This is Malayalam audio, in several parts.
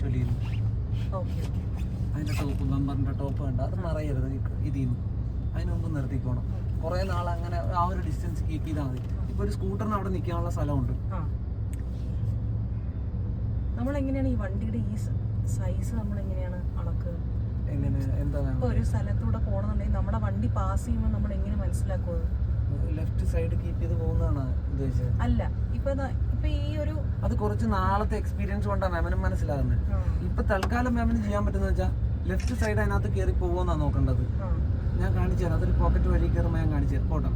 വിഷ്വലി അതിന്റെ ടോപ്പ് മെമ്പറിന്റെ ടോപ്പ് കണ്ട അത് മറയരുത് ഇതിൽ നിന്ന് അതിന് മുമ്പ് നിർത്തിക്കോണം കുറേ നാൾ അങ്ങനെ ആ ഒരു ഡിസ്റ്റൻസ് കീപ്പ് ചെയ്താൽ മതി. ഇപ്പൊ ഒരു സ്കൂട്ടറിന് അവിടെ നിൽക്കാനുള്ള സ്ഥലമുണ്ട്. നമ്മൾ എങ്ങനെയാണ് ഈ വണ്ടിയുടെ ഈ സൈസ് നമ്മൾ എങ്ങനെയാണ് അളക്കുക? എങ്ങനെ? എന്താ ഒരു സ്ഥലത്തൂടെ പോകണമെന്നുണ്ടെങ്കിൽ നമ്മുടെ വണ്ടി പാസ് ചെയ്യുമ്പോൾ നമ്മൾ എങ്ങനെ മനസ്സിലാക്കുക? ലെഫ്റ്റ് സൈഡ് കീപ്പ് ചെയ്ത് പോകുന്നതാണ് ഉദ്ദേശിച്ചത്. അല്ല ഇപ്പൊ ഇപ്പൊ ഈ ഒരു അത് കുറച്ച് നാളത്തെ എക്സ്പീരിയൻസ് കൊണ്ടാണ് മാമിനും മനസ്സിലാകുന്നത്. ഇപ്പൊ തൽക്കാലം മാമിന് ചെയ്യാൻ പറ്റുന്ന വെച്ചാൽ ലെഫ്റ്റ് സൈഡ് അതിനകത്ത് കയറി പോകുമെന്നാണ് നോക്കേണ്ടത്. ഞാൻ കാണിച്ചു തരാം. അതൊരു പോക്കറ്റ് വഴി കയറുമ്പോൾ ഞാൻ കാണിച്ചു തരാം. പോട്ടെ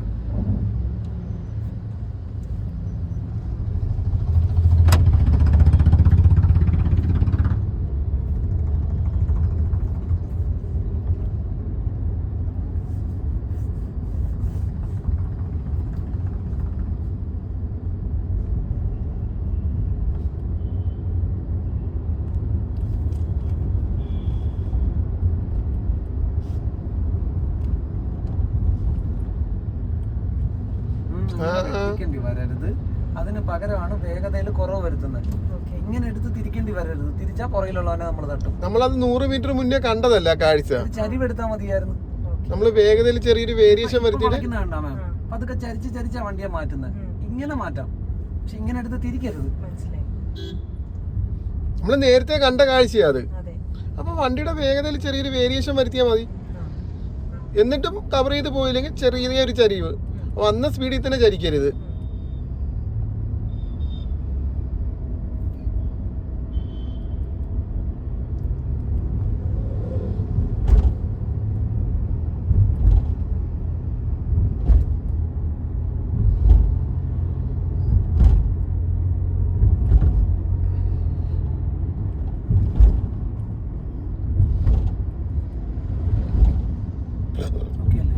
ഉം, അങ്ങനെ വെട്ടിക്കേണ്ടി വരരുത് അതിന് പകരമാണ് വേഗതയിൽ കുറവ് വരുത്തുന്നത്. ഓക്കെ. ഇങ്ങനെ എടുത്ത് തിരിക്കേണ്ടി വരരുത്. തിരിച്ചാ പുറകിലുള്ളവനെ നമ്മൾ തട്ടും. നമ്മൾ അത് നൂറ് മീറ്റർ മുന്നേ കണ്ടതല്ല ആ കാഴ്ച? ചരിവ് ചരിവെടുത്താൽ മതിയായിരുന്നു. നമ്മൾ വേഗതയിൽ ചെറിയൊരു വേരിയേഷൻ വരുത്തിയിട്ട് വളയ്ക്കുന്ന കണ്ടാ മാം. പതുക്കെ ചരിച്ച് ചരിച്ചാ വണ്ടിയെ മാറ്റുന്നത് ഇങ്ങനെ മാറ്റാം. പക്ഷെ ഇങ്ങനെ എടുത്ത് തിരിക്കരുത്. മനസ്സിലായി. നമ്മൾ നേരത്തെ കണ്ട കാഴ്ചയാ അത്. അതെ. അപ്പൊ വണ്ടിയുടെ വേഗതയിൽ ചെറിയൊരു വേരിയേഷൻ വരുത്തിയാൽ മതി. എന്നിട്ടും കവർ ചെയ്ത് പോയില്ലെങ്കിൽ ചെറിയ ഒരു ചരിവ്. വന്ന സ്പീഡിൽ തന്നെ ചരിക്കരുത് ഉം. ഓക്കെ അല്ലേ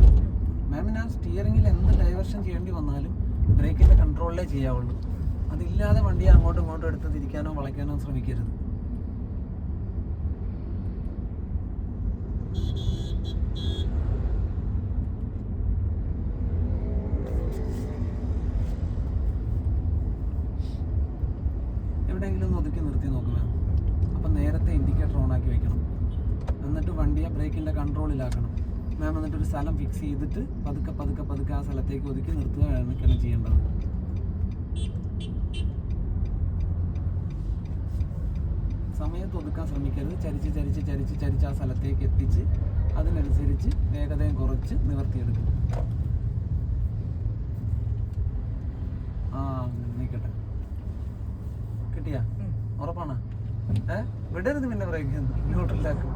മാമിന് ആ സ്റ്റിയറിംഗിൽ എന്ത് ഡൈവേർഷൻ ചെയ്യേണ്ടി വന്നാലും ബ്രേക്കിന്റെ കൺട്രോളിലേ ചെയ്യാവുള്ളൂ. അതില്ലാതെ വണ്ടിയെ അങ്ങോട്ടും ഇങ്ങോട്ടും എടുത്ത് തിരിക്കാനോ വളയ്ക്കാനോ ശ്രമിക്കരുത് എവിടെയെങ്കിലും ഒന്ന് ഒതുക്കി നിർത്തി നോക്കുക അപ്പം നേരത്തെ ഇൻഡിക്കേറ്റർ ഓൺ ആക്കി വെക്കണം എന്നിട്ട് വണ്ടിയെ ബ്രേക്കിന്റെ കൺട്രോളിലാക്കണം മാം എന്നിട്ട് ഫിക്സ് ചെയ്തിട്ട് പതുക്കെ പതുക്കെ പതുക്കെ ആ സ്ഥലത്തേക്ക് ഒതുക്കി നിർത്തുക എന്നൊക്കെയാണ് ചെയ്യേണ്ടത്. സമയത്ത് ഒതുക്കാൻ ശ്രമിക്കരുത്. ചരിച്ച് ചരിച്ച് ചരിച്ച് ചരിച്ച് ആ സ്ഥലത്തേക്ക് എത്തിച്ച് അതിനനുസരിച്ച് വേഗതയും കുറച്ച് നിവർത്തിയെടുക്കും. ആ നിൽക്കട്ടെ കിട്ടിയാ? ഉറപ്പാണ്? ഏ? വിടരുത് പിന്നെ ബ്രേക്ക്. ന്യൂട്രലാക്കും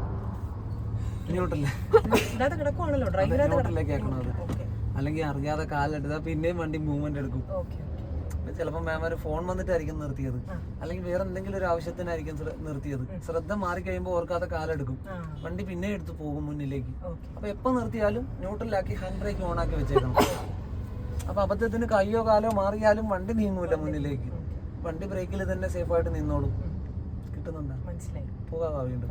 അല്ലെങ്കിൽ അറിയാതെ കാലിലെടുത്താ പിന്നെയും വണ്ടി മൂവ്മെന്റ് എടുക്കും. ചിലപ്പോ ചിലപ്പോൾ മാം ഒരു ഫോൺ വന്നിട്ടായിരിക്കും നിർത്തിയത്. അല്ലെങ്കിൽ വേറെ എന്തെങ്കിലും ഒരു ആവശ്യത്തിനായിരിക്കും നിർത്തിയത്. ശ്രദ്ധ മാറി കഴിയുമ്പോൾ ഓർക്കാതെ കാലെടുക്കും. വണ്ടി പിന്നെ എടുത്ത് പോകും മുന്നിലേക്ക്. അപ്പൊ എപ്പോ നിർത്തിയാലും ന്യൂട്രലാക്കി ഹാൻഡ് ബ്രേക്ക് ഓൺ ആക്കി വെച്ചേക്കണം. അപ്പൊ അബദ്ധത്തിന് കയ്യോ കാലോ മാറിയാലും വണ്ടി നീങ്ങൂല മുന്നിലേക്ക്. വണ്ടി ബ്രേക്കിൽ തന്നെ സേഫായിട്ട് നിന്നോളും. കിട്ടുന്നുണ്ടോ? മനസ്സിലായി. പോകാവാ വീണ്ടും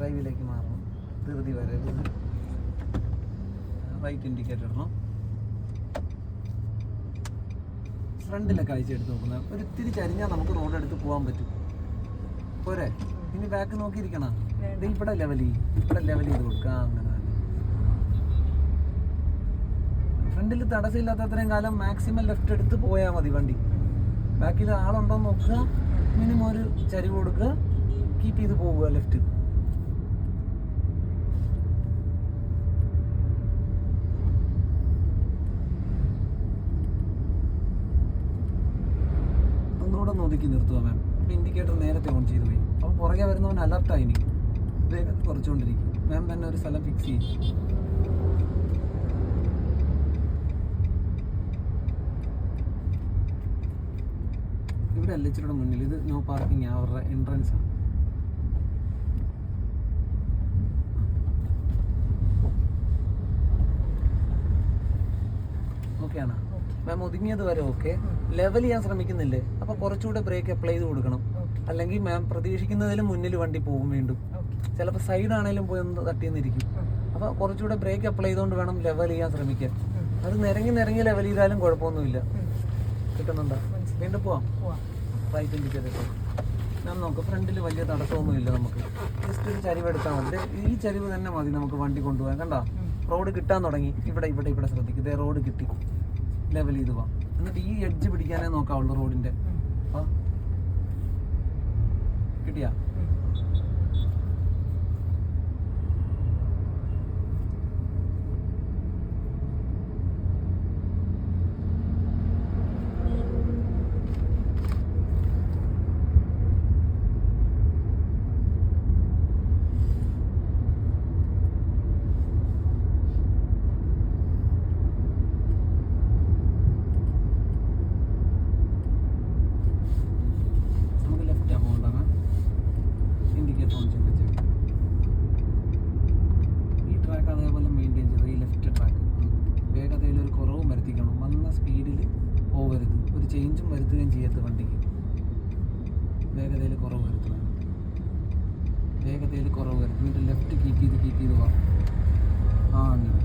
ഡ്രൈവിലേക്ക് മാറണം. ധൃതി വരരുത് റൈറ്റ് ഇൻഡിക്കേറ്റർ ഇടണം. ഫ്രണ്ടിലെ കാഴ്ച എടുത്ത് നോക്കുന്ന. ഒരു ഇത്തിരി ചരിഞ്ഞാൽ നമുക്ക് റോഡ് എടുത്ത് പോകാൻ പറ്റും. പോരെ? ഇനി ബാക്ക് നോക്കിയിരിക്കണം? ഇത് ഇവിടെ ലെവൽ ഇവിടെ ലെവൽ ചെയ്ത് കൊടുക്കുക അങ്ങനെ ഫ്രണ്ടിൽ തടസ്സമില്ലാത്ത അത്രയും കാലം മാക്സിമം ലെഫ്റ്റ് എടുത്ത് പോയാൽ മതി വണ്ടി. ബാക്കിൽ ആളുണ്ടോ നോക്കുക. മിനിമം ഒരു ചരിവ് കൊടുക്കുക കീപ്പ് ചെയ്ത് പോവുക ലെഫ്റ്റ് ഒന്നുകൂടെ ഒന്ന് ഒതുക്കി നിർത്തുക മാം അപ്പോൾ ഇൻഡിക്കേറ്റർ നേരത്തെ ഓൺ ചെയ്തു പോയി. അപ്പോൾ പുറകെ വരുന്നവൻ അലർട്ടായി എനിക്ക് വേഗം കുറച്ചുകൊണ്ടിരിക്കും മാം തന്നെ ഒരു സ്ഥലം ഫിക്സ് ചെയ്യും. ഇവിടെ അല്ല ഇച്ചിരിയുടെ മുന്നിൽ. ഇത് നോ പാർക്കിംഗ് അവരുടെ എൻട്രൻസ് ആണ്. ഓക്കെ ആണോ? മാം ഒതുങ്ങിയത് വരെ ഓക്കെ ലെവൽ ചെയ്യാൻ ശ്രമിക്കുന്നില്ലേ? അപ്പൊ കുറച്ചുകൂടെ ബ്രേക്ക് അപ്ലൈ ചെയ്ത് കൊടുക്കണം. അല്ലെങ്കിൽ മാം പ്രതീക്ഷിക്കുന്നതിലും മുന്നിൽ വണ്ടി പോകും വീണ്ടും. ചിലപ്പോൾ സൈഡ് ആണെങ്കിലും പോയി ഒന്ന് തട്ടിയെന്നിരിക്കും അപ്പോൾ കുറച്ചുകൂടെ ബ്രേക്ക് അപ്ലൈ ചെയ്തുകൊണ്ട് വേണം ലെവൽ ചെയ്യാൻ ശ്രമിക്കാൻ. അത് നിരങ്ങി നിരങ്ങി ലെവൽ ചെയ്താലും കുഴപ്പമൊന്നുമില്ല. കിട്ടുന്നുണ്ടോ? വീണ്ടും പോവാം. പോവാം. റൈറ്റ് ഇൻഡിക്കേറ്റർ ഞാൻ നോക്ക് ഫ്രണ്ടിൽ വലിയ തടസ്സമൊന്നുമില്ല നമുക്ക്. ജസ്റ്റ് ഒരു ചരിവ് എടുത്താൽ മതി. ഈ ചരിവ് തന്നെ മതി നമുക്ക് വണ്ടി കൊണ്ടുപോകാൻ. കണ്ടോ. റോഡ് കിട്ടാൻ തുടങ്ങി. ഇവിടെ ഇവിടെ ഇവിടെ ശ്രദ്ധിക്കും. ഇതേ റോഡ് കിട്ടി. ലെവൽ ചെയ്ത് പോവാം. എന്നിട്ട് ഈ എഡ്ജ് പിടിക്കാനേ നോക്കാവുള്ളൂ. ആ കിട്ടിയാ ഉം. നമുക്ക് ലെഫ്റ്റ് പോകണ്ട ഇൻഡിക്കേറ്റർ ഓൺ ചെയ്ത് വെച്ചേക്കാം ഈ ട്രാക്ക് അതേപോലെ മെയിന്റെയിൻ ചെയ്ത് ഈ ലെഫ്റ്റ് ട്രാക്ക് വേഗതയിൽ ഒരു കുറവും വരുത്തിക്കണം വന്ന സ്പീഡിൽ പോകരുത് ഒരു ചേഞ്ചും വരുത്തുകയും ചെയ്യരുത് വണ്ടിക്ക് വേഗതയിൽ കുറവ് വരുത്തുക വേഗതയിൽ കുറവ് വരുത്തും എന്നിട്ട് ലെഫ്റ്റ് കീപ്പ് ചെയ്ത് കീപ്പ് ചെയ്ത് പോകാം ആ അങ്ങനെ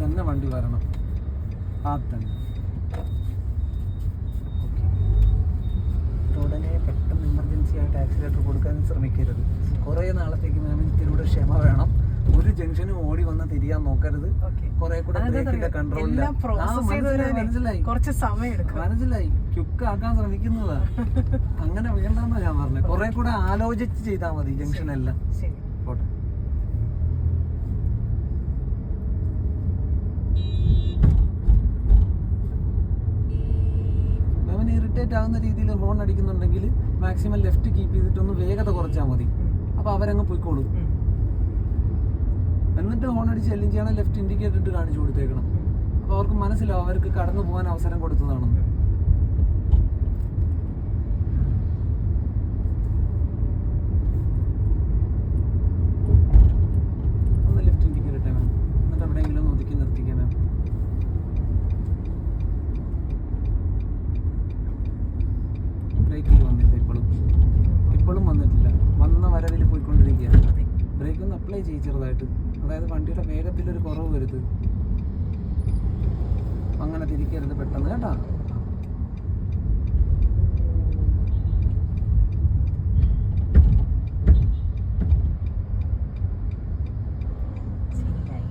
തന്നെ വണ്ടി വരണം. ആ തന്നെ. ഉടനെ പെട്ടെന്ന് എമർജൻസി ആയിട്ട് ആക്സിലേറ്റർ കൊടുക്കാൻ ശ്രമിക്കരുത്. കുറേ നാളത്തേക്ക് മാം ഇത്തിരിയുടെ ക്ഷമ വേണം. ഒരു ജംഗ്ഷനും ഓടി വന്ന് തിരിയാൻ നോക്കരുത്. കുറെ കൂടെ ബ്രേക്കിന്റെ മനസ്സിലായി കുറച്ച് സമയം മനസ്സിലായി. ക്യുക്ക് ആക്കാൻ ശ്രമിക്കുന്നതാ. അങ്ങനെ വേണ്ടെന്നാ ഞാൻ പറഞ്ഞത്. കുറെ കൂടെ ആലോചിച്ച് ചെയ്താൽ മതി ജംഗ്ഷൻ എല്ലാം. ഇറിറ്റേറ്റ് ആകുന്ന രീതിയിൽ ഹോൺ അടിക്കുന്നുണ്ടെങ്കിൽ മാക്സിമം ലെഫ്റ്റ് കീപ്പ് ചെയ്തിട്ടൊന്ന് വേഗത കുറച്ചാൽ മതി. അപ്പോൾ അവരങ്ങ് പോയിക്കോളും. എന്നിട്ട് ഹോൺ അടിച്ച് എല്ലാം ചെയ്യണം ലെഫ്റ്റ് ഇൻഡിക്കേറ്റർ ഇട്ട് കാണിച്ചു കൊടുത്തേക്കണം അപ്പോൾ അവർക്ക് മനസ്സിലാവും അവർക്ക് കടന്നു പോകാൻ അവസരം കൊടുത്തതാണെന്ന് ഉം. ഒന്ന് ലെഫ്റ്റ് ഇൻഡിക്കേറ്റർ ഇട്ടേ മാം എന്നിട്ട് എവിടെയെങ്കിലും ഒന്ന് ഒതുക്കി നിർത്തിക്കാം മാം ബ്രേക്കിൽ വന്നില്ല ഇപ്പോഴും ഇപ്പോഴും വന്നിട്ടില്ല വന്ന വരവിൽ പോയിക്കൊണ്ടിരിക്കുകയാണ് അതെ. ബ്രേക്ക് ഒന്ന് അപ്ലൈ ചെയ്യും ചെറുതായിട്ട് അതായത് വണ്ടിയുടെ വേഗത്തിലൊരു കുറവ് വരുത് അങ്ങനെ തിരിക്കരുത് പെട്ടെന്ന് കേട്ടാ ശരിയായി.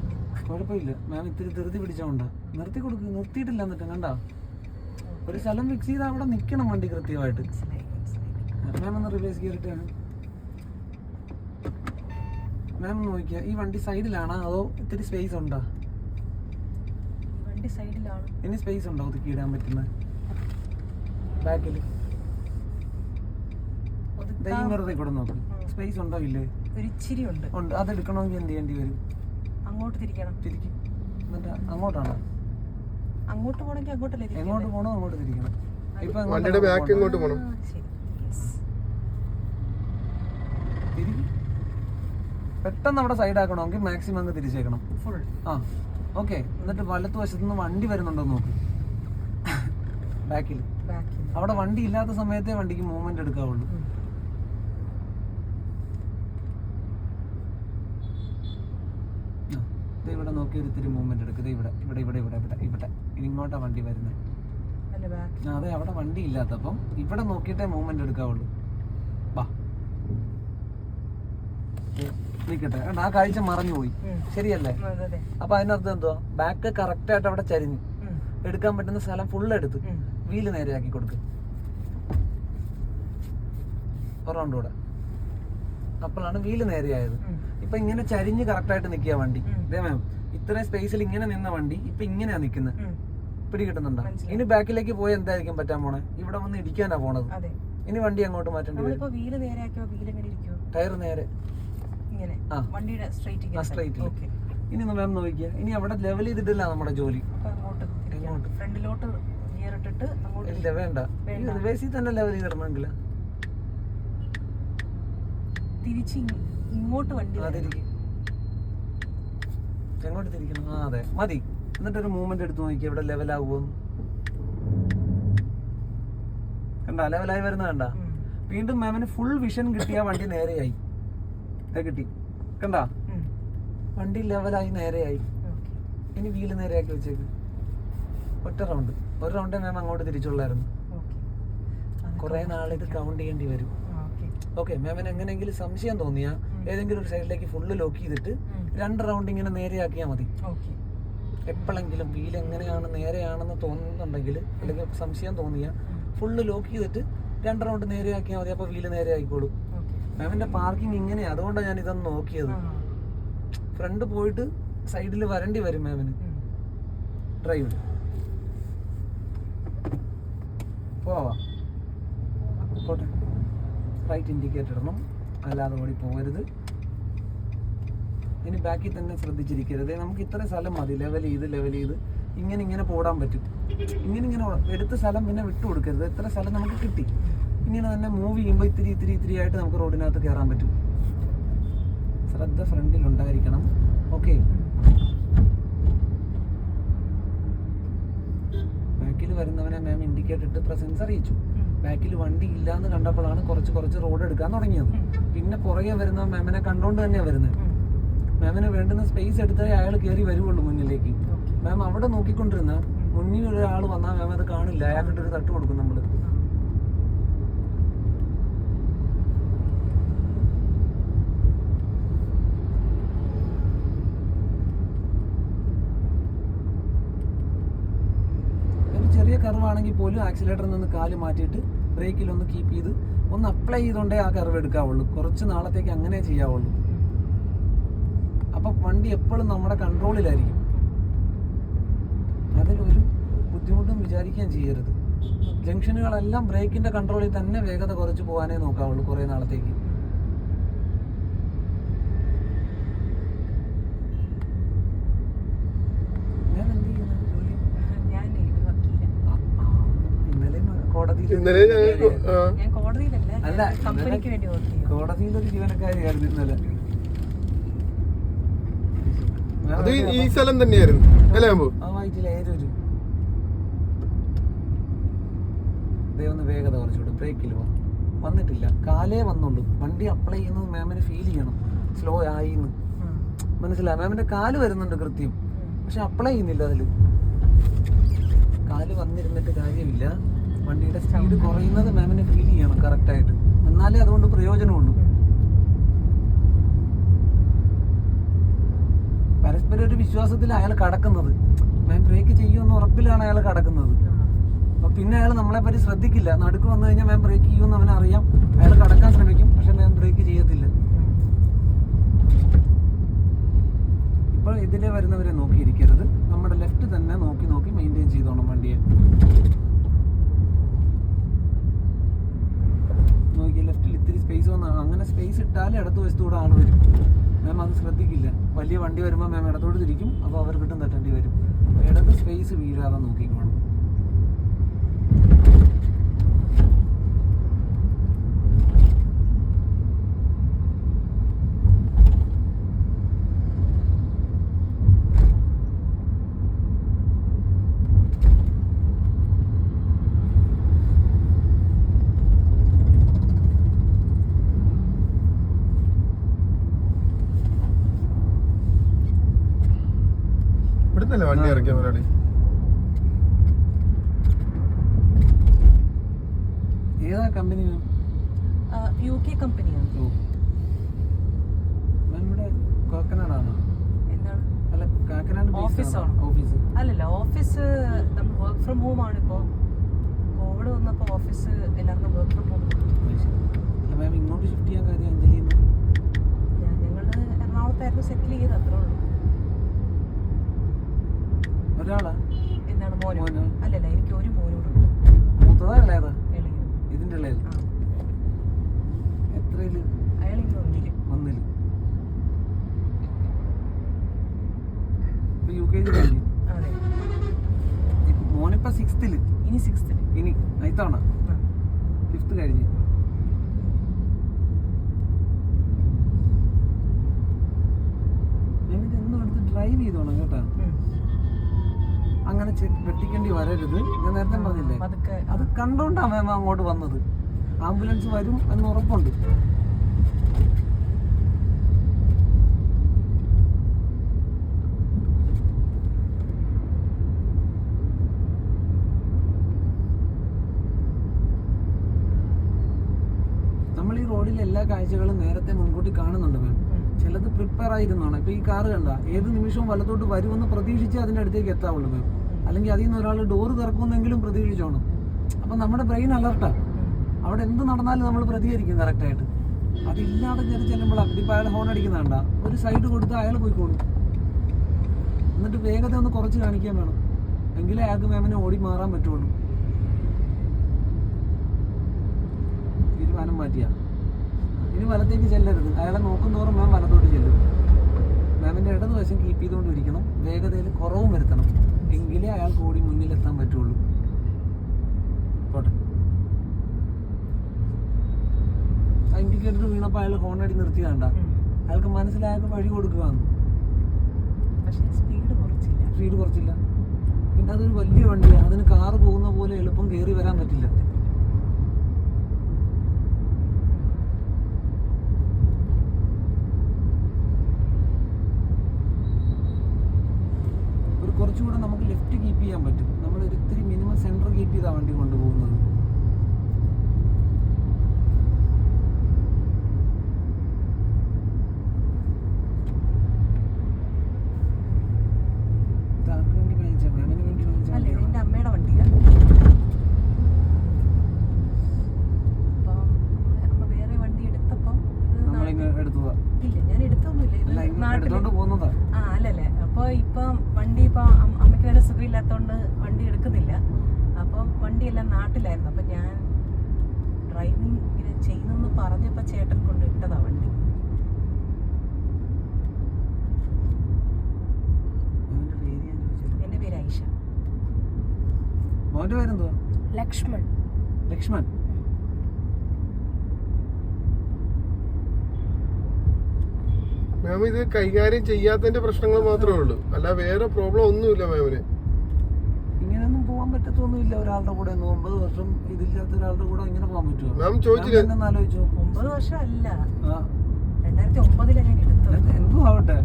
കുഴപ്പമില്ല. മാം ഇത്തിരി ധൃതി പിടിച്ചോണ്ട. നിർത്തി കൊടുക്ക് നിർത്തിയിട്ടില്ല എന്നിട്ട് കണ്ട? ഒരു സ്ഥലം ഫിക്സ് ചെയ്ത് അവിടെ നിൽക്കണം വണ്ടി കൃത്യമായിട്ട്. മാം ഒന്ന് റിവേഴ്സ് ചെയ്തിട്ടാണ് മാം നോക്കിയാ ഈ വണ്ടി സൈഡിലാണോ അതോ ഇത്തിരി സ്പേസ് ഉണ്ടോ? ഇനി സ്പേസ് ഉണ്ടോ ഒതുക്കി ഇടാൻ പറ്റുന്ന? ബാക്കിൽ ഈ മിററിൽ കൂടെ നോക്ക്. സ്പേസ് ഉണ്ടോ ഇല്ലേ? ഉണ്ട്. ഉണ്ട്. അത് എടുക്കണമെങ്കിൽ എന്ത് ചെയ്യേണ്ടി വരും? അങ്ങോട്ട് തിരിക്കണം. തിരിക്കും. എന്നിട്ട് അങ്ങോട്ടാണോ? അങ്ങോട്ട് പോണെങ്കിൽ അങ്ങോട്ടല്ലേ തിരിക്കണം എങ്ങോട്ട് പോകണോ അങ്ങോട്ട് തിരിക്കണം. ഇപ്പൊ എങ്ങോട്ടാ വണ്ടിയുടെ ബാക്ക്? ഇങ്ങോട്ട് പോകണം. പെട്ടെന്ന് അവിടെ സൈഡ് ആക്കണമെങ്കിൽ മാക്സിമം അങ്ങ് തിരിച്ചേക്കണം. ഫുൾ ആ ഓക്കെ എന്നിട്ട് വലത്തു വശത്ത് നിന്ന് വണ്ടി വരുന്നുണ്ടോ നോക്ക്. ബാക്കിൽ. അവിടെ വണ്ടി ഇല്ലാത്ത സമയത്തേ വണ്ടിക്ക് മൂവ്മെന്റ് എടുക്കാവുള്ളൂ ഉം. ആ, ദേ ഇവിടെ നോക്കി ഒരു ഇത്തിരി മൂവ്മെന്റ് എടുക്കുന്നത് ഇവിടെ ഇവിടെ ഇവിടെ ഇവിടെ ഇവിടെ ഇവിടെ. ഇങ്ങോട്ടാ വണ്ടി വരുന്നത് അതെ അവിടെ വണ്ടി ഇല്ലാത്തപ്പം ഇവിടെ നോക്കിയിട്ടേ മൂവ്മെന്റ് എടുക്കാവുള്ളൂ. വാ നിൽക്കട്ടെ ആ കാഴ്ച മറഞ്ഞു പോയി. ശരിയല്ലേ. അപ്പൊ അതിനർത്ഥം എന്തോ ബാക്ക് കറക്റ്റ് ആയിട്ട് അവിടെ ചരിഞ്ഞു. എടുക്കാൻ പറ്റുന്ന സ്ഥലം ഫുൾ എടുത്ത്. വീൽ നേരെയാക്കി കൊടുക്കും. കൂടെ. അപ്പോഴാണ് വീൽ നേരെയായത്. ഇപ്പൊ ഇങ്ങനെ ചരിഞ്ഞ് കറക്റ്റ് ആയിട്ട് നിൽക്കുക വണ്ടി. അതേ ഇതേ മാം ഇത്രയും സ്പേസിൽ ഇങ്ങനെ നിന്ന വണ്ടി ഇപ്പൊ ഇങ്ങനെയാ നിക്കുന്നത്. പിടികിട്ടുന്നുണ്ടോ. ഇനി ബാക്കിലേക്ക് പോയി എന്തായിരിക്കും പറ്റാൻ പോണേ? ഇവിടെ വന്ന് ഇടിക്കാനാ പോണത്. ഇനി വണ്ടി അങ്ങോട്ട് മാറ്റേണ്ടി വരും. ടയർ നേരെ. സ്ട്രൈറ്റ് ഇനി മാം നോക്കിയാ ഇനി അവിടെ ലെവൽ ചെയ്തിട്ടില്ല നമ്മുടെ ജോലി. ഇല്ല വേണ്ട. റിവേഴ്സിൽ തന്നെ ലെവൽ തിരിച്ച് ഇങ്ങോട്ട് വണ്ടി. അതിരിക്കും എങ്ങോട്ട് തിരിക്കണം ആ അതെ. മതി. എന്നിട്ടൊരു മൂവ്മെന്റ് എടുത്ത് നോക്കി ഇവിടെ ലെവലാകുമോ കണ്ട? ലെവലായി വരുന്ന കണ്ട? വീണ്ടും മാമിന് ഫുൾ വിഷൻ കിട്ടിയ വണ്ടി നേരെയായി. കിട്ടി. കണ്ട? വണ്ടി ലെവലായി നേരെയായി. ഇനി വീൽ നേരെയാക്കി വെച്ചേക്ക്. ഒറ്റ റൗണ്ട് ഒരു റൗണ്ടേ മാം അങ്ങോട്ട് തിരിച്ചുള്ളായിരുന്നു. കുറെ നാൾ ഇത് കൗണ്ട് ചെയ്യേണ്ടി വരും. ഓക്കെ മാമിന് എങ്ങനെയെങ്കിലും സംശയം തോന്നിയാ ഏതെങ്കിലും ഒരു സൈഡിലേക്ക് ഫുള്ള് ലോക്ക് ചെയ്തിട്ട് രണ്ട് റൗണ്ട് ഇങ്ങനെ നേരെയാക്കിയാൽ മതി. ഓക്കെ. എപ്പോഴെങ്കിലും വീൽ എങ്ങനെയാണ് നേരെയാണെന്ന് തോന്നുന്നുണ്ടെങ്കിൽ അല്ലെങ്കിൽ സംശയം തോന്നിയാൽ ഫുള്ള് ലോക്ക് ചെയ്തിട്ട് രണ്ട് റൗണ്ട് നേരെയാക്കിയാൽ മതി അപ്പോൾ വീൽ നേരെ ആയിക്കോളും മാമിന്റെ പാർക്കിംഗ് ഇങ്ങനെയാണ് അതുകൊണ്ടാണ് ഞാൻ ഇതൊന്ന് നോക്കിയത്. ഫ്രണ്ട് പോയിട്ട് സൈഡിൽ വരണ്ടി വരും മാമിന്. ഡ്രൈവ് പോവാ. പോട്ടെ. റൈറ്റ് ഇൻഡിക്കേറ്റർ ഇടണം. അല്ലാതെ ഓടി പോകരുത്. ഇനി ബാക്കി തന്നെ ശ്രദ്ധിച്ചിരിക്കരുത്. നമുക്ക് ഇത്ര സ്ഥലം മതി. ലെവൽ ചെയ്ത് ലെവൽ ചെയ്ത്. ഇങ്ങനെ ഇങ്ങനെ പോടാൻ പറ്റും. ഇങ്ങനെ ഇങ്ങനെ എടുത്ത സ്ഥലം പിന്നെ വിട്ടു കൊടുക്കരുത്. എത്ര സ്ഥലം നമുക്ക് കിട്ടി. ഇങ്ങനെ തന്നെ മൂവ് ചെയ്യുമ്പോൾ ഇത്തിരി ഇത്തിരി ഇത്തിരി ആയിട്ട് നമുക്ക് റോഡിനകത്ത് കയറാൻ പറ്റും. ശ്രദ്ധ ഫ്രണ്ടിൽ ഉണ്ടായിരിക്കണം. ഓക്കെ ബാക്കിൽ വരുന്നവനെ മാം ഇൻഡിക്കേറ്റ് ഇട്ട് പ്രസൻസ് അറിയിച്ചു. ബാക്കിൽ വണ്ടി ഇല്ല എന്ന് കണ്ടപ്പോഴാണ് കുറച്ച് കുറച്ച് റോഡ് എടുക്കാൻ തുടങ്ങിയത്. പിന്നെ പുറകെ വരുന്ന മാമിനെ കണ്ടോണ്ട് തന്നെയാണ് വരുന്നത് മാമിന് വേണ്ടുന്ന സ്പേസ് എടുത്തേ അയാൾ കയറി വരുവുള്ളൂ മുന്നിലേക്ക്. മാം അവിടെ നോക്കിക്കൊണ്ടിരുന്ന മുന്നിൽ ഒരാൾ വന്നാൽ മാം അത് കാണില്ല. അയാളുടെ ഒരു തട്ട് കൊടുക്കും നമ്മൾ ഒരു കർവാണെങ്കിൽ പോലും ആക്സിലേറ്ററിൽ നിന്ന് കാൽ മാറ്റിയിട്ട് ബ്രേക്കിൽ ഒന്ന് കീപ്പ് ചെയ്ത് ഒന്ന് അപ്ലൈ ചെയ്തുകൊണ്ടേ ആ കർവ് എടുക്കാവുള്ളൂ. കുറച്ച് നാളത്തേക്ക് അങ്ങനെ ചെയ്യാവുള്ളൂ. അപ്പൊ വണ്ടി എപ്പോഴും നമ്മുടെ കൺട്രോളിലായിരിക്കും അതിലൊരു ബുദ്ധിമുട്ടും വിചാരിക്കുകയും ചെയ്യരുത്. ജംഗ്ഷനുകളെല്ലാം ബ്രേക്കിന്റെ കൺട്രോളിൽ തന്നെ വേഗത കുറച്ച് പോകാനേ നോക്കാവുള്ളൂ കുറേ നാളത്തേക്ക് ഞാൻ എന്ത് ചെയ്യുന്നു ജോലി ഞാൻ വക്കീല ഇന്നലെ കോടതിയിൽ ഇന്നലെ ഞങ്ങൾ ആ, ഞാൻ കോടതിയിലല്ല അല്ല, ഞാൻ കമ്പനിക്ക് വേണ്ടി വർക്ക് ചെയ്യും കോടതിയിൽ ഒരു ജീവനക്കാരിയായിരുന്നു ഇന്നലെ അത് ഈ സ്ഥലം തന്നെയായിരുന്നു. അല്ലേ അമ്പു? ഒന്ന് വേഗത കുറച്ചുകൂടെ ബ്രേക്കിൽ വാ വന്നിട്ടില്ല. കാലേ വന്നുള്ളൂ. വണ്ടി അപ്ലൈ ചെയ്യുന്നത് മാമിന് ഫീൽ ചെയ്യണം. സ്ലോ ആയി എന്ന് മനസ്സിലായി? മാമിന്റെ കാൽ വരുന്നുണ്ട് കൃത്യം. പക്ഷെ അപ്ലൈ ചെയ്യുന്നില്ല അതിൽ. കാൽ വന്നിരുന്നിട്ട് കാര്യമില്ല. വണ്ടിയുടെ സ്പീഡ് കുറയുന്നത് മാമിന് ഫീൽ ചെയ്യണം കറക്റ്റായിട്ട് എന്നാലേ അതുകൊണ്ട് പ്രയോജനമുള്ളൂ. പരസ്പരം ഒരു വിശ്വാസത്തിൽ അയാൾ കടക്കുന്നത്. മാം ബ്രേക്ക് ചെയ്യുമെന്ന് ഉറപ്പിലാണ് അയാൾ കടക്കുന്നത്. അപ്പൊ പിന്നെ അയാൾ നമ്മളെ പറ്റി ശ്രദ്ധിക്കില്ല. നടുക്ക് വന്നു കഴിഞ്ഞാൽ മാം ബ്രേക്ക് ചെയ്യുമെന്ന് അവന് അറിയാം. അയാൾ കടക്കാൻ ശ്രമിക്കും. പക്ഷെ മാം ബ്രേക്ക് ചെയ്യത്തില്ല. ഇപ്പോൾ ഇതിലെ വരുന്നവരെ നോക്കിയിരിക്കരുത്. നമ്മുടെ ലെഫ്റ്റ് തന്നെ നോക്കി നോക്കി മെയിന്റെയിൻ ചെയ്തോണം വണ്ടിയെ നോക്കി ലെഫ്റ്റിൽ ഇത്തിരി സ്പേസ് അങ്ങനെ സ്പേസ് ഇട്ടാലേ ഇടത്ത് വശത്തൂടെ ആൾ വരും. മാം അത് ശ്രദ്ധിക്കില്ല. വലിയ വണ്ടി വരുമ്പോൾ മാം ഇടത്തോട്ട് തിരിക്കും. അപ്പോൾ അവർ കിട്ടും തട്ടേണ്ടി വരും. ഇടത്ത് സ്പേസ് വീഴാതെ നോക്കിക്കോണം. ഏതാ കമ്പനി യു? കെ കമ്പനിയാണ് ഇവിടെ കാക്കനാടാണോ. അല്ല കാക്കനാട് ആണോ? ഓഫീസ് അല്ലല്ല ഓഫീസ് നമ്മൾ വർക്ക് ഫ്രം ഹോം ആണ് ഇപ്പോൾ കോവിഡ് വന്നപ്പോൾ ഓഫീസ് എല്ലാവർക്കും വർക്ക് ഫ്രം ഹോം മാം ഇങ്ങോട്ട് ഷിഫ്റ്റ് ചെയ്യാൻ കാര്യം അഞ്ജലിന്ന് ഞങ്ങൾ എറണാകുളത്തായിരുന്നു സെറ്റിൽ ചെയ്ത് അത്രേ ഉള്ളൂ. ഒരാളാ? എന്താണ് മോനോ? അല്ലല്ല എനിക്ക് ഒരു മോനോട് ഉണ്ട്. മൂത്തതാ ഇളയത്? ഇതിന്റെ ഇളയിൽ എത്രയിൽ? ഒന്നിൽ യു കെ ജി കഴിഞ്ഞു. മോനിപ്പോ സിക്സ്ത്തിൽ ഇനി സിക്സ്ത്തിൽ ഇനി ഇത്തവണ. ഫിഫ്ത്ത് കഴിഞ്ഞ്. ഞാനിത് എന്നും എടുത്ത് ഡ്രൈവ് ചെയ്തോണം കേട്ടാ. അങ്ങനെ വെട്ടിക്കേണ്ടി വരരുത്. ഞാൻ നേരത്തെ പറഞ്ഞില്ലേ? അത് കണ്ടോണ്ടാ മാം അങ്ങോട്ട് വന്നത്. ആംബുലൻസ് വരും എന്ന് ഉറപ്പുണ്ട് നമ്മൾ ഈ റോഡിലെ എല്ലാ കാഴ്ചകളും നേരത്തെ മുൻകൂട്ടി കാണുന്നുണ്ട് മാം. ചിലത് പ്രിപ്പയർ ആയിരുന്നാണ്. ഇപ്പൊ ഈ കാറ് കണ്ട ഏത് നിമിഷവും വലത്തോട്ട് വരുമെന്ന് പ്രതീക്ഷിച്ച് അതിന്റെ അടുത്തേക്ക് എത്താവുള്ളൂ മാം. അല്ലെങ്കിൽ അതിൽ നിന്ന് ഒരാൾ ഡോറ് തുറക്കുമെന്നെങ്കിലും പ്രതീക്ഷിച്ചോണം അപ്പൊ നമ്മുടെ ബ്രെയിൻ അലർട്ടാ അവിടെ എന്ത് നടന്നാലും നമ്മൾ പ്രതികരിക്കും കറക്റ്റായിട്ട് അതില്ലാതെ കയറി ചെല്ലുമ്പോൾ അതിപ്പോ അയാൾ ഹോൺ അടിക്കുന്നതാണ്ട ഒരു സൈഡ് കൊടുത്ത് അയാൾ പോയിക്കോളും. എന്നിട്ട് വേഗത ഒന്ന് കുറച്ച് കാണിക്കാൻ വേണം. എങ്കിലേ അയാൾക്ക് മാമിനെ ഓടി മാറാൻ പറ്റുള്ളൂ. തീരുമാനം മാറ്റിയ. ഇനി വലത്തേക്ക് ചെല്ലരുത്. അയാളെ നോക്കുന്നതോറും മാം വലത്തോട്ട് ചെല്ലും. മാമിന്റെ ഇടതുവശം കീപ്പ് ചെയ്തുകൊണ്ടിരിക്കണം. വേഗതയിൽ കുറവും വരുത്തണം. എങ്കിലേ അയാൾക്ക് ഓടി മുന്നിലെത്താൻ പറ്റുള്ളൂ. പോട്ടെ. ഇൻഡിക്കേറ്റർ വീണപ്പോൾ അയാൾ ഹോൺ അടി നിർത്തി കണ്ട അയാൾക്ക് മനസ്സിലായപ്പോൾ വഴി കൊടുക്കുകയാണ് സ്പീഡ് കുറച്ചില്ല. പിന്നെ അതൊരു വലിയ വണ്ടിയാണ് അതിന് കാറ് പോകുന്ന പോലെ എളുപ്പം കയറി വരാൻ പറ്റില്ല ഒരു കുറച്ചുകൂടെ നമുക്ക് ലെഫ്റ്റ് കീപ്പ് ചെയ്യാൻ പറ്റും. നമ്മൾ ഒരു ഇത്തിരി മിനിമം സെന്റർ കീപ്പ് ചെയ്താ വണ്ടി കൊണ്ടുപോകുന്നത് ഇത് ആർക്ക് വേണ്ടി വാങ്ങിച്ചാ മാമിന് വേണ്ടി വാങ്ങിച്ച അല്ലേ വണ്ടിയാണോ? എന്റെ അമ്മയുടെ വണ്ടിയാ അപ്പം അമ്മ വേറെ വണ്ടി എടുത്തപ്പം ഇത് നമ്മളിങ്ങ് എടുത്തതാ ഇല്ല ഞാൻ എടുത്തൊന്നുമില്ല അല്ല ഇത് ഇങ്ങ് നാട്ടിൽ എടുത്തോണ്ട് പോകുന്നതാ ആ അല്ലല്ലേ അപ്പോൾ ഇപ്പം വണ്ടി ഇപ്പം അം- അമ്മയ്ക്ക് വരെ സുഖമില്ലാത്തതുകൊണ്ട് വണ്ടി എടുക്കുന്നില്ല അപ്പം വണ്ടിയെല്ലാം നാട്ടിലായിരുന്നു അപ്പം ഞാൻ ഡ്രൈവിംഗ് ഇത് പറഞ്ഞപ്പോൾ ചേട്ടൻ കൊണ്ട് ഇട്ടതാ വണ്ടി. എന്റെ പേര് എന്റെ പേര് ഐഷ. മോന്റെ പേരെന്തോ ലക്ഷ്മൺ. ലക്ഷ്മൺ? മാം ഇത് കൈകാര്യം ചെയ്യാത്തതിന്റെ പ്രശ്നങ്ങൾ മാത്രമേ ഉള്ളൂ. അല്ല വേറെ പ്രോബ്ലം ഒന്നുമില്ല മാമിന് പോകാൻ പറ്റത്തൊന്നുമില്ല ഒരാളുടെ കൂടെ ഒന്നും ഒമ്പത് വർഷം ഇതില്ലാത്ത ഒരാളുടെ കൂടെ എങ്ങനെ പോകാൻ പറ്റുമോ? മാം ചോദിച്ചില്ലേ? ആലോചിച്ചു ഒമ്പത് വർഷം അല്ല ആ. രണ്ടായിരത്തി ഒമ്പതിലാണ് ഞാൻ എടുത്തത്? എന്തും ആവട്ടെ.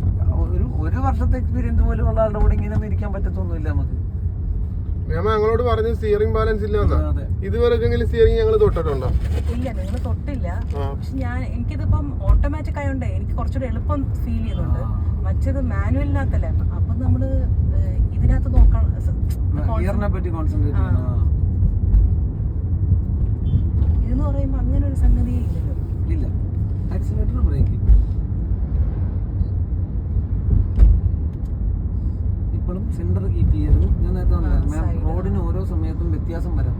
ഒരു ഒരു വർഷത്തെ എക്സ്പീരിയൻസ് പോലും ഉള്ള ആളുടെ കൂടെ ഇങ്ങനെ ഇരിക്കാൻ പറ്റത്തൊന്നുമില്ല നമുക്ക്. മാം ഞങ്ങളോട് പറഞ്ഞു സ്റ്റിയറിംഗ് ബാലൻസ് ഇല്ല ഇതുവരെ സ്റ്റിയറിംഗ് ഞങ്ങൾ തൊട്ടിട്ടുണ്ടോ? ഇല്ല നിങ്ങൾ തൊട്ടില്ല. പക്ഷെ ഞാൻ എനിക്കിതിപ്പം ഓട്ടോമാറ്റിക് ആയതുകൊണ്ട് എനിക്ക് കുറച്ചുകൂടെ എളുപ്പം ഫീൽ ചെയ്യുന്നുണ്ട് മറ്റേത് മാനുവലിനകത്തല്ലേ അപ്പം നമ്മൾ ഇതിനകത്ത് നോക്കണം ഗിയറിനെ പറ്റി കോൺസെൻട്രേറ്റ് ആ. ഇതെന്ന് പറയുമ്പോൾ അങ്ങനെ ഒരു സംഗതിയേ ഇല്ലല്ലോ. ഇല്ല. ആക്സിലേറ്റർ ബ്രേക്ക് ഇപ്പോഴും സെന്റർ കീപ്പ് ചെയ്യരുത്. ഞാൻ നേരത്തെ. റോഡിന് ഓരോ സമയത്തും വ്യത്യാസം വരാം.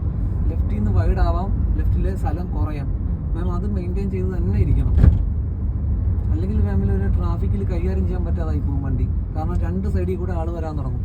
ലെഫ്റ്റിൽ നിന്ന് വൈഡ് ആവാം ലെഫ്റ്റിലെ സ്ഥലം കുറയാം. മാം അത് മെയിന്റെയിൻ ചെയ്ത് തന്നെ ഇരിക്കണം. അല്ലെങ്കിൽ മാമിൽ ഒരു ട്രാഫിക്കിൽ കൈകാര്യം ചെയ്യാൻ പറ്റാതായി പോകും വണ്ടി. കാരണം രണ്ട് സൈഡിൽ കൂടെ ആൾ വരാൻ തുടങ്ങും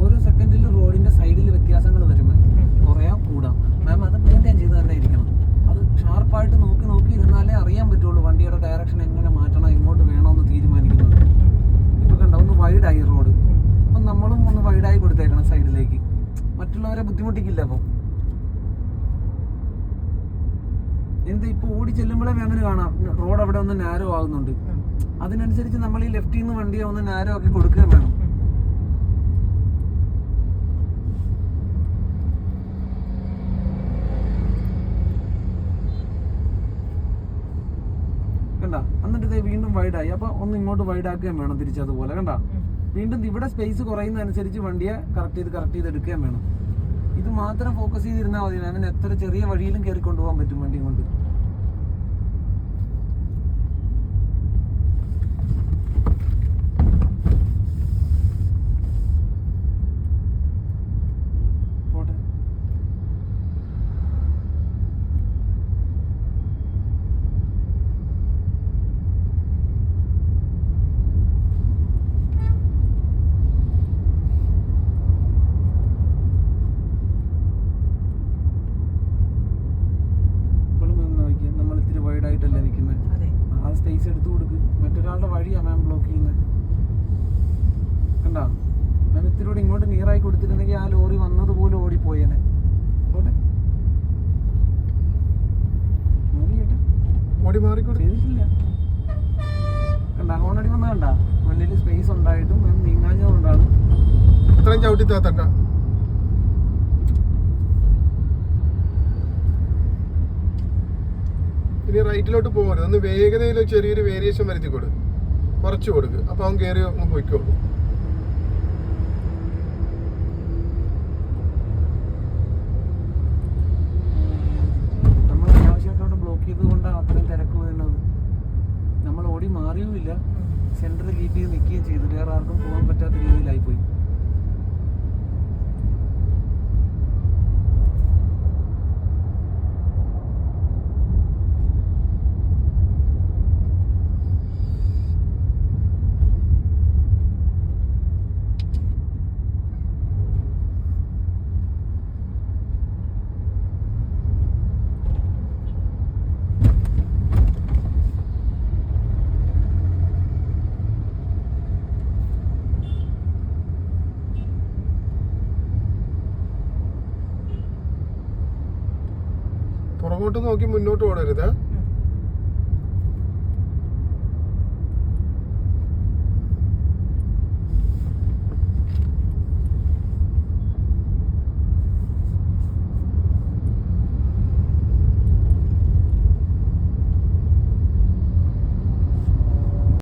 ഓരോ സെക്കൻഡിൽ റോഡിന്റെ സൈഡിൽ വ്യത്യാസങ്ങൾ വരും മാം കുറയാം കൂടാം മാം അത് മെയിന്റെയിൻ ചെയ്ത് തന്നെ ഇരിക്കണം അത് ഷാർപ്പായിട്ട് നോക്കി നോക്കി ഇരുന്നാലേ അറിയാൻ പറ്റുള്ളൂ വണ്ടിയുടെ ഡയറക്ഷൻ എങ്ങനെ മാറ്റണം എങ്ങോട്ട് വേണമെന്ന് തീരുമാനിക്കുന്നത് ഇപ്പൊ കണ്ട ഒന്ന് വൈഡായി റോഡ് അപ്പം നമ്മളും ഒന്ന് വൈഡായി കൊടുത്തേക്കണം സൈഡിലേക്ക് മറ്റുള്ളവരെ ബുദ്ധിമുട്ടിക്കില്ല അപ്പം എന്താ ഇപ്പൊ ഓടി ചെല്ലുമ്പോഴേ മാമിന് കാണാം റോഡ് അവിടെ ഒന്ന് നാരോ ആകുന്നുണ്ട് അതിനനുസരിച്ച് ലെഫ്റ്റിൽ നിന്ന് വണ്ടിയെ ഒന്ന് നാരോ ആക്കി കൊടുക്കുകയും വേണം. കണ്ട? എന്നിട്ട് ഇത് വീണ്ടും വൈഡായി അപ്പൊ ഒന്ന് ഇങ്ങോട്ട് വൈഡ് വൈഡാക്കുകയും വേണം തിരിച്ചതുപോലെ കണ്ട? വീണ്ടും ഇവിടെ സ്പേസ് കുറയുന്നതനുസരിച്ച് വണ്ടിയെ കറക്റ്റ് ചെയ്ത് കറക്റ്റ് ചെയ്ത് എടുക്കുകയും വേണം. ഇത് മാത്രം ഫോക്കസ് ചെയ്തിരുന്നാൽ മതി. ഞാൻ എത്ര ചെറിയ വഴിയിലും കയറി കൊണ്ടുപോകാൻ പറ്റും വണ്ടി കൊണ്ട് പോട്ടെ ഓടി മാറിക്കൂടി ചെയ്തിട്ടില്ല കണ്ട ഹോണടി വന്ന കണ്ട മുന്നിൽ സ്പേസ് ഉണ്ടായിട്ടും മാം നീങ്ങാഞ്ഞതുകൊണ്ടാണ് താത്തണ്ട ഇനി റൈറ്റിലോട്ട് പോകരുത് ഒന്ന് വേഗതയിൽ ചെറിയൊരു വേരിയേഷൻ വരുത്തി കൊടുക്കും കുറച്ച് കൊടുക്ക്. അപ്പോൾ അവൻ കയറി അങ്ങ് പോയിക്കോളൂ നമ്മൾ അനാവശ്യമായിട്ട് ബ്ലോക്ക് ചെയ്തത് കൊണ്ടാണ് അത്രയും തിരക്ക് വരുന്നത് നമ്മൾ ഓടി മാറിയുമില്ല സെന്ററിൽ കീപ്പ് ചെയ്ത് നിൽക്കുകയും ചെയ്തു വേറെ ആർക്കും പോകാൻ പറ്റാത്ത രീതിയിലായി പോയി പുറകോട്ട് നോക്കി മുന്നോട്ട് ഓടരുത്.